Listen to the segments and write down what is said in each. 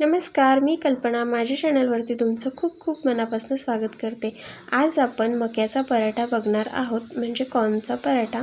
नमस्कार मी कल्पना. माझ्या चॅनलवरती तुमचं खूप खूप मनापासून स्वागत करते. आज आपण मक्याचा पराठा बघणार आहोत. म्हणजे कॉर्नचा पराठा.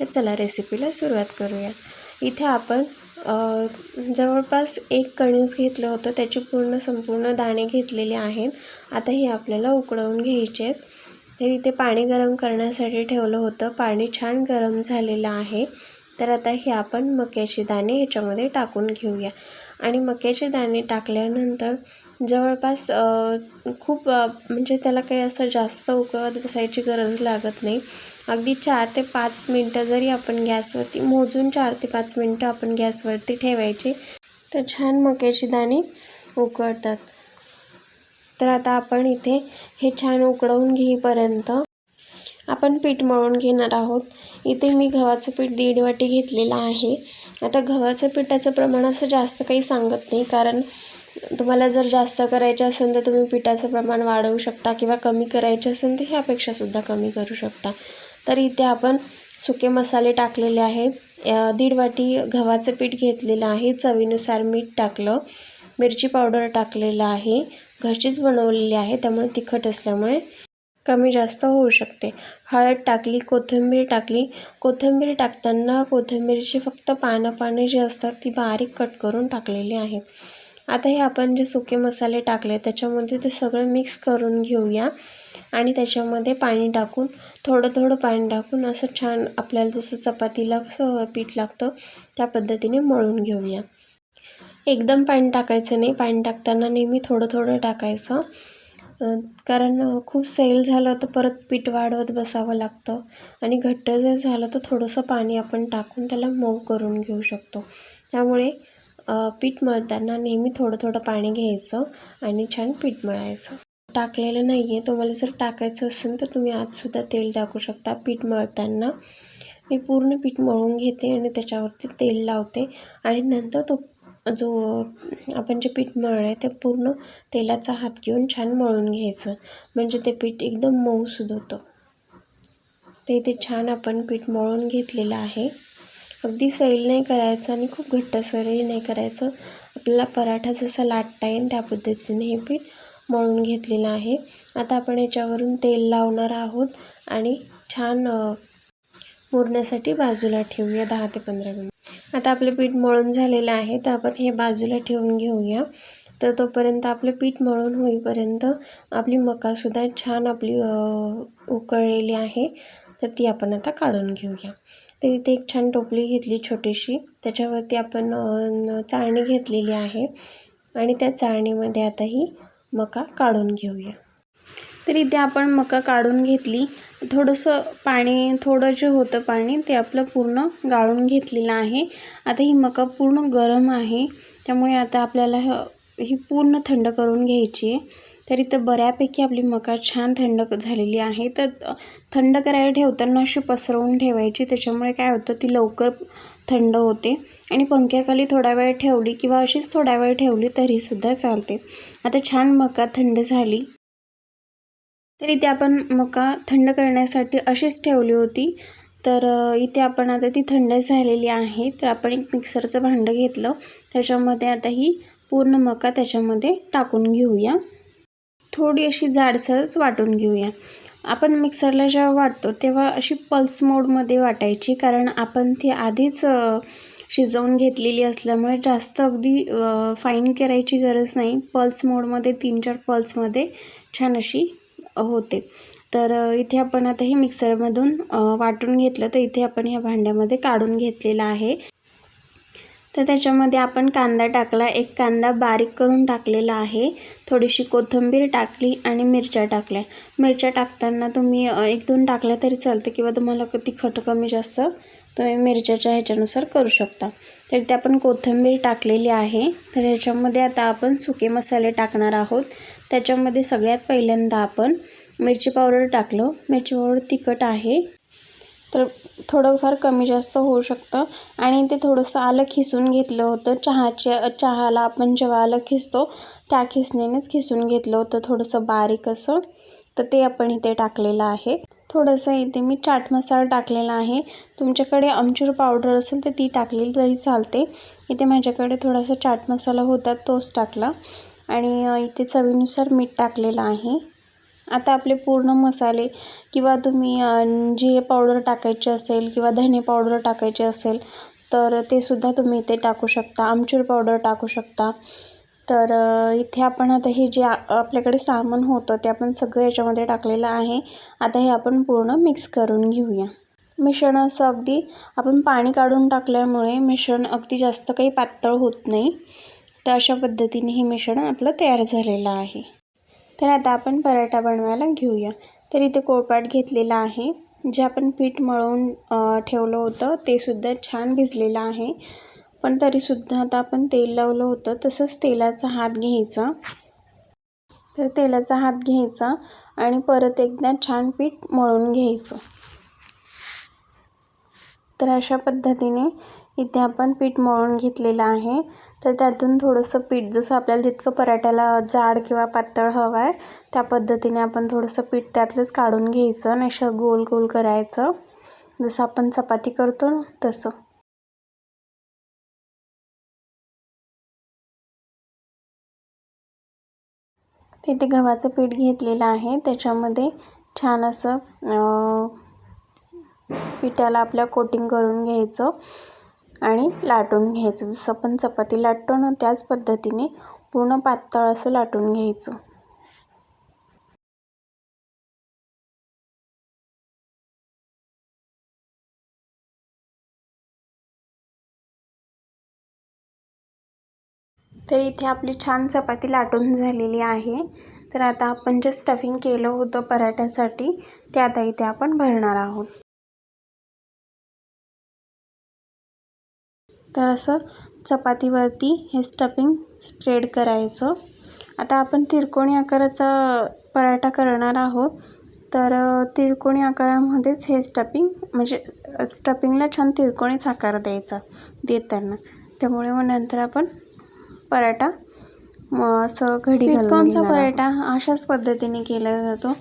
तर चला रेसिपीला सुरुवात करूया. इथे आपण जवळपास एक कणीस घेतलं होतं. त्याचे पूर्ण संपूर्ण दाणे घेतलेले आहेत. आता हे आपल्याला उकळवून घ्यायचे आहेत. तर इथे पाणी गरम करण्यासाठी ठेवलं होतं. पाणी छान गरम झालेलं आहे. तर आता हे आपण मक्याचे दाणे ह्याच्यामध्ये टाकून घेऊया. आणि मक्याचे दाणे टाकल्यानंतर जवळपास खूप म्हणजे त्याला काही असं जास्त उकळत बसायची गरज लागत नाही. अगदी चार ते पाच मिनटं जरी आपण गॅसवरती मोजून चार ते पाच मिनटं आपण गॅसवरती ठेवायचे तर छान मक्याचे दाणे उकळतात. तर आता आपण इथे हे छान उकळवून घेईपर्यंत आपण पीठ मळून घेणार आहोत. इथे मी गव्हाचं पीठ दीड वाटी घेतलेलं आहे. आता गव्हाचं पिठाचं प्रमाण असं जास्त काही सांगत नाही कारण तुम्हाला जर जास्त करायचं असेल तर तुम्ही पिठाचं प्रमाण वाढवू शकता किंवा कमी करायचे असेल तर ह्यापेक्षासुद्धा कमी करू शकता. तर इथे आपण सुके मसाले टाकलेले आहेत. दीड वाटी गव्हाचं पीठ घेतलेलं आहे. चवीनुसार मीठ टाकलं. मिरची पावडर टाकलेलं आहे. घरचीच बनवलेली आहे त्यामुळे तिखट असल्यामुळे कमी जास्त होऊ शकते. हळद टाकली कोथिंबीर टाकली. कोथिंबीर टाकताना कोथिंबीरची फक्त पानं पानं जी असतात ती बारीक कट करून टाकलेली आहे. आता हे आपण जे सुके मसाले टाकले त्याच्यामध्ये ते सगळं मिक्स करून घेऊया. आणि त्याच्यामध्ये पाणी टाकून थोडं थोडं पाणी टाकून असं छान आपल्याला जसं चपातीला कसं पीठ लागतं त्या पद्धतीने मळून घेऊया. एकदम पाणी टाकायचं नाही. पाणी टाकताना नेहमी थोडं थोडं टाकायचं. कारण खूप सैल झालं तर परत पीठ वाढवत बसावं लागतं. आणि घट्ट जर झालं तर थोडंसं पाणी आपण टाकून त्याला मऊ करून घेऊ शकतो. त्यामुळे पीठ मळताना नेहमी थोडं थोडं पाणी घ्यायचं आणि छान पीठ मळायचं. टाकलेलं नाही आहे तुम्हाला जर टाकायचं असेल तर तुम्ही आजसुद्धा तेल टाकू शकता. पीठ मळताना मी पूर्ण पीठ मळून घेते आणि त्याच्यावरती तेल लावते. आणि नंतर तो जो आपण जे पीठ मळलं आहे ते पूर्ण तेलाचा हात घेऊन छान मळून घ्यायचं. म्हणजे ते पीठ एकदम मऊसूद होतं ते इथे छान आपण पीठ मळून घेतलेलं आहे. अगदी सैल नाही करायचं आणि खूप घट्टसरही नाही करायचं. आपल्याला पराठा जसा लाटता येईल त्या पद्धतीने हे पीठ मळून घेतलेलं आहे. आता आपण याच्यावरून तेल लावणार आहोत आणि छान मुरण्यासाठी बाजूला ठेवूया दहा ते पंधरा मिनिट. आता आपलं पीठ मळून झालेलं आहे तर आपण हे बाजूला ठेवून घेऊया. तर तोपर्यंत आपलं पीठ मळून होईपर्यंत आपली मकासुद्धा छान आपली उकळलेली आहे. तर ती आपण आता काढून घेऊया. तर इथे एक छान टोपली घेतली छोटीशी. त्याच्यावरती आपण चाळणी घेतलेली आहे. आणि त्या चाळणीमध्ये आता ही मका काढून घेऊया. तर इथे आपण मका काढून घेतली. थोडंसं पाणी थोडं जे होतं पाणी ते आपलं पूर्ण गाळून घेतलेलं आहे. आता ही मका पूर्ण गरम आहे. त्यामुळे आता आपल्याला ह- ही पूर्ण थंड करून घ्यायची आहे. तर इथं बऱ्यापैकी आपली मका छान थंड झालेली आहे. तर थंड करायला ठेवताना अशी पसरवून ठेवायची. त्याच्यामुळे काय होतं ती लवकर थंड होते. आणि पंख्याखाली थोडा वेळ ठेवली किंवा अशीच थोडा वेळ ठेवली तरीसुद्धा चालते. आता छान मका थंड झाली. तर इथे आपण मका थंड करण्यासाठी अशीच ठेवली होती. तर इथे आपण आता ती थंड झालेली आहे. तर आपण एक मिक्सरचं भांडं घेतलं. त्याच्यामध्ये आता ही पूर्ण मका त्याच्यामध्ये टाकून घेऊया. थोडी अशी जाडसरच वाटून घेऊया. आपण मिक्सरला जेव्हा वाटतो तेव्हा अशी पल्स मोडमध्ये वाटायची. कारण आपण ती आधीच शिजवून घेतलेली असल्यामुळे जास्त अगदी फाईन करायची गरज नाही. पल्स मोडमध्ये तीन चार पल्समध्ये छान अशी होते. तर इथे आपण आता हे मिक्सरमधून वाटून घेतलं तर इथे आपण ह्या भांड्यामध्ये काढून घेतलेलं आहे. तर त्याच्यामध्ये आपण कांदा टाकला एक कांदा बारीक करून टाकलेला आहे. थोडीशी कोथिंबीर टाकली आणि मिरच्या टाकल्या. मिरच्या टाकताना तुम्ही एक दोन टाकल्या तरी चालते किंवा तुम्हाला क- तिखट कमी जास्त तुम्ही मिरच्याच्या ह्याच्यानुसार करू शकता. तर ते आपण कोथिंबीर टाकलेली आहे. तर ह्याच्यामध्ये आता आपण सुके मसाले टाकणार आहोत. त्याच्यामध्ये सगळ्यात पहिल्यांदा आपण मिरची पावडर टाकलो. मिरची पावडर तिखट आहे. तर थोडंफार कमी जास्त होऊ शकतं. आणि ते थोडंसं आलं खिसून घेतलं होतं. चहाच्या चहाला आपण जेव्हा आलं खिसतो त्या खिसणीनेच खिसून घेतलं होतं थोडंसं बारीक असं. तर ते आपण इथे टाकलेलं आहे. थोडंसं इथे मी चाट मसाला टाकलेला आहे. तुमच्याकडे आमचूर पावडर असेल तर ती टाकलेली तरी चालते. इथे माझ्याकडे थोडासा चाट मसाला होता तोच टाकला. आणि इथे चवीनुसार मीठ टाकलेलं आहे. आता आपले पूर्ण मसाले किंवा तुम्ही जिरे पावडर टाकायचे असेल किंवा धने पावडर टाकायचे असेल तर ते सुद्धा तुम्ही इथे टाकू शकता. आमचूर पावडर टाकू शकता. तर इथे आपण आता हे जे आपल्याकडे सामान होतं ते आपण सगळं याच्यामध्ये टाकलेलं आहे. आता हे आपण पूर्ण मिक्स करून घेऊया. मिश्रण असं अगदी आपण पाणी काढून टाकल्यामुळे मिश्रण अगदी जास्त काही पातळ होत नाही. तर अशा पद्धतीने हे मिश्रण आपलं तयार झालेलं आहे. तर आता आपण पराठा बनवायला घेऊया. तर इथे कोळपाट घेतलेला आहे. जे आपण पीठ मळून ठेवलं होतं ते सुद्धा छान भिजलेलं आहे. पण तरीसुद्धा आता आपण तेल लावलं होतं तसंच तेलाचा हात घ्यायचा. तर तेलाचा हात घ्यायचा आणि परत एकदा छान पीठ मळून घ्यायचं. तर अशा पद्धतीने इथे आपण पीठ मळून घेतलेलं आहे. तर त्यातून थोडंसं पीठ जसं आपल्याला जितकं पराठ्याला जाड किंवा पातळ हवं आहे त्या पद्धतीने आपण थोडंसं पीठ त्यातलंच काढून घ्यायचं आणि असं गोल गोल करायचं. जसं आपण चपाती करतो ना तसं. तिथे गव्हाचं पीठ घेतलेलं आहे. त्याच्यामध्ये छान असं पिठाला आपल्या कोटिंग करून घ्यायचं आणि लाटून घ्यायचं. जसं आपण चपाती लाटतो ना त्याच पद्धतीने पूर्ण पातळ असं लाटून घ्यायचं. तर इथे आपली छान चपाती लाटून झालेली आहे. तर आता आपण जे स्टफिंग केलं होतं पराठ्यासाठी ते आता इथे आपण भरणार आहोत. तर असं चपातीवरती हे स्टफिंग स्प्रेड करायचं. आता आपण तिरकोणी आकाराचा पराठा करणार आहोत. तर तिरकोणी आकारामध्येच हे स्टफिंग म्हणजे स्टफिंगला छान तिरकोणीच आकार द्यायचा देताना. त्यामुळे मग नंतर आपण पराठा. असं घडी घालून पराठा अशाच पद्धतीने केला जातो.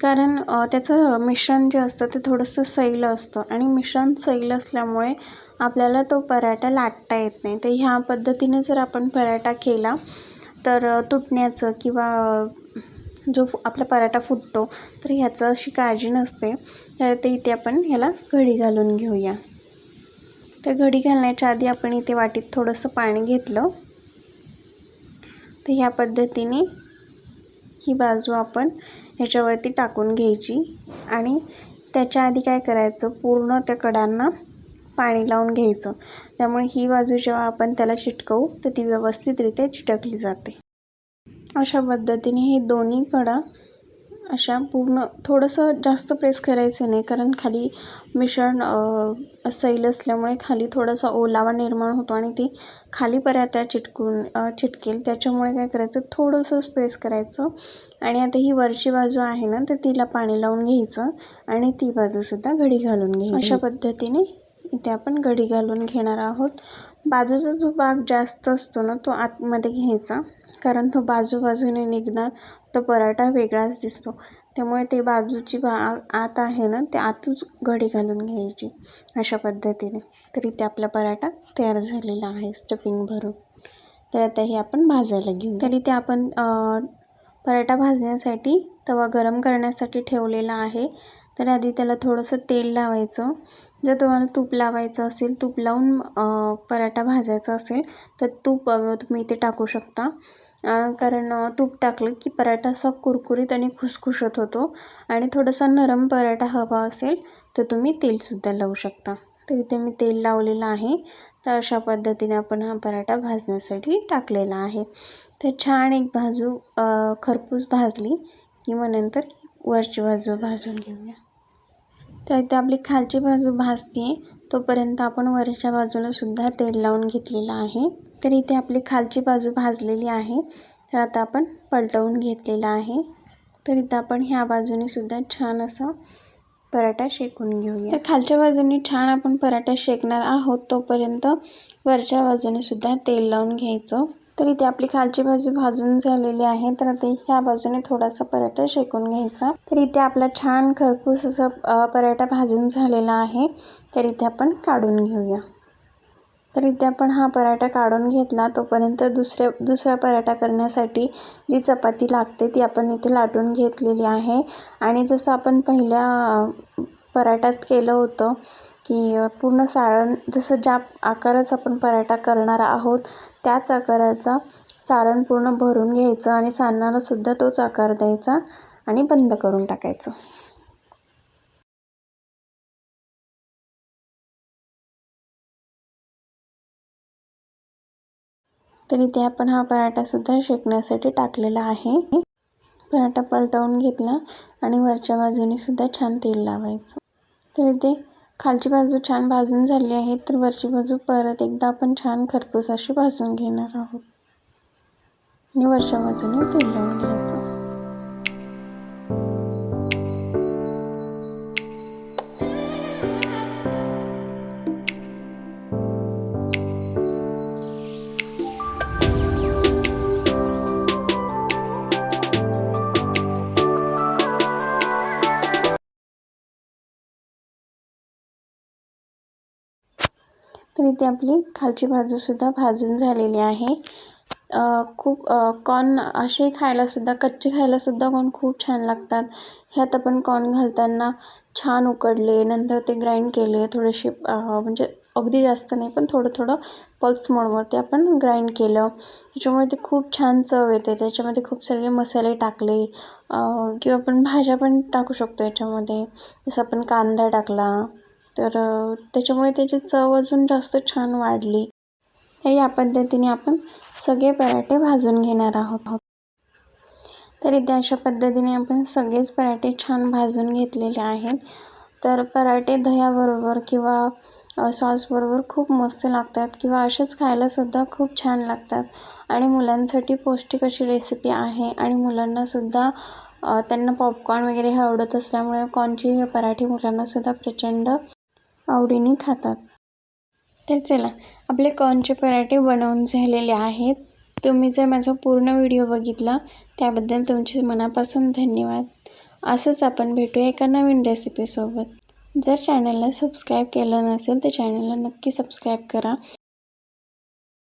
कारण त्याचं मिश्रण जे असतं ते थोडंसं सैल असतं. आणि मिश्रण सैल असल्यामुळे आपल्याला तो पराठा लाटता येत नाही. तर ह्या पद्धतीने जर आपण पराठा केला तर तुटण्याचं किंवा जो आपला पराठा फुटतो तर ह्याचं अशी काळजी नसते. तर ते इथे आपण ह्याला घडी घालून घेऊया. तर घडी घालण्याच्या आधी आपण इथे वाटीत थोडंसं पाणी घेतलं. तर ह्या पद्धतीने ही बाजू आपण ह्याच्यावरती टाकून घ्यायची आणि त्याच्या आधी काय करायचं? पूर्ण त्या कडांना पाणी लावून घ्यायचं. त्यामुळे ही बाजू जेव्हा आपण त्याला चिटकवू तर ती व्यवस्थितरित्या चिटकली जाते. अशा पद्धतीने हे दोन्ही कडा अशा पूर्ण थोडंसं जास्त प्रेस करायचं नाही कारण खाली मिश्रण सैल असल्यामुळे खाली थोडासा ओलावा निर्माण होतो आणि ती खाली पराठ्या चिटकून चिटकेल. त्याच्यामुळे काय करायचं थोडंसंच प्रेस करायचं आणि आता ही वरची बाजू आहे ना तर तिला पाणी लावून घ्यायचं आणि ती बाजूसुद्धा घडी घालून घ्यायची. अशा पद्धतीने इथे आपण घडी घालून घेणार आहोत. बाजूचा जो भाग जास्त असतो ना तो आतमध्ये घ्यायचा. कारण तो बाजूबाजूने निघणार तो पराठा वेगळाच दिसतो. त्यामुळे ते बाजूची बा आत आहे ना ते आतच घडी घालून घ्यायची अशा पद्धतीने. तर इथे आपला पराठा तयार झालेला आहे स्टफिंग भरून. तर आता हे आपण भाजायला घेऊ तर इथे आपण पराठा भाजण्यासाठी तवा गरम करण्यासाठी ठेवलेला आहे. तर आधी त्याला थोडंसं तेल लावायचं. जर तुम्हाला तूप लावायचं असेल तूप लावून पराठा भाजायचा असेल तर तूप तुम्ही इथे टाकू शकता. कारण तूप टाकलं की पराठा असा कुरकुरीत आणि खुसखुशत होतो आणि थोडासा नरम पराठा हवा असेल तर तुम्ही तेलसुद्धा लावू शकता. तर इथे मी तेल लावलेलं आहे. तर अशा पद्धतीने आपण हा पराठा भाजण्यासाठी टाकलेला आहे. तर छान एक बाजू खरपूस भाजली की मग नंतर वरची बाजू भाजून घेऊया. तर इथे आपली खालची बाजू भाजते तोपर्यंत आपण वरच्या बाजूला सुद्धा तेल लावून घेतलेलं आहे. तर इथे आपली खालची बाजू भाजलेली आहे. तर आता आपण पलटवून घेतलेला आहे. तर इथं आपण ह्या बाजूने सुद्धा छान असा पराठा शेकून घेऊया. तर खालच्या बाजूने छान आपण पराठा शेकणार आहोत तोपर्यंत वरच्या बाजूने सुद्धा तेल लावून घ्यायचं. तर इथे आपली खालची बाजू भाजून झालेली आहे. तर आता ह्या बाजूने थोडासा पराठा शेकून घ्यायचा. तर इथे आपला छान खरपूस असा पराठा भाजून झालेला आहे. तर इथे आपण काढून घेऊया. तर इथे आपण हा पराठा काढून घेतला. तोपर्यंत दुसऱ्या दुसरा पराठा करण्यासाठी जी चपाती लागते ती आपण इथे लाटून घेतलेली आहे. आणि जसं आपण पहिल्या पराठ्यात केलं होतं की पूर्ण सारण जसं ज्या आकाराचा आपण पराठा करणार आहोत त्याच आकाराचा सारण पूर्ण भरून घ्यायचं आणि सारणाला सुद्धा तोच आकार द्यायचा आणि बंद करून टाकायचं. तर इथे आपण हा पराठासुद्धा शेकण्यासाठी टाकलेला आहे. पराठा पलटवून घेतला आणि वरच्या बाजूने सुद्धा छान तेल लावायचं. तर इथे खालची बाजू छान भाजून झाली आहे तर वरची बाजू परत एकदा आपण छान खरपूस अशी भाजून घेणार आहोत. आणि वरच्या बाजूने तेल लावून घ्यायचं. तर आपली खालची बाजूसुद्धा भाजून झालेली आहे. खूप कॉर्न असे खायलासुद्धा कच्चे खायलासुद्धा कॉर्न खूप छान लागतात. ह्यात आपण कॉर्न घालताना छान उकडले नंतर ते ग्राइंड केले थोडेसे म्हणजे अगदी जास्त नाही पण थोडं थोडं पल्स मोडवरती आपण ग्राइंड केलं. त्याच्यामुळे ते खूप छान चव येते. त्याच्यामध्ये खूप सगळे मसाले टाकले किंवा आपण भाज्या पण टाकू शकतो याच्यामध्ये. जसं आपण कांदा टाकला तर त्याच्यामुळे त्याची चव अजून जास्त छान वाढली. तर या पद्धतीने आपण सगळे पराठे भाजून घेणार आहोत. तर इथे अशा पद्धतीने आपण सगळेच पराठे छान भाजून घेतलेले आहेत. तर पराठे दह्याबरोबर किंवा सॉसबरोबर खूप मस्त लागतात किंवा असेच खायलासुद्धा खूप छान लागतात. आणि मुलांसाठी पौष्टिक अशी रेसिपी आहे आणि मुलांनासुद्धा त्यांना पॉपकॉर्न वगैरे हे आवडत असल्यामुळे कॉर्नची हे पराठे मुलांनासुद्धा प्रचंड आवडीने खातात. तर चला आपले कॉर्नचे पराठे बनवून झालेले आहेत तुम्ही जर माझा पूर्ण व्हिडिओ बघितला त्याबद्दल तुमचे मनापासून धन्यवाद. असंच आपण भेटूया एका नवीन रेसिपीसोबत जर चॅनलला सबस्क्राईब केलं नसेल तर चॅनलला नक्की सबस्क्राईब करा.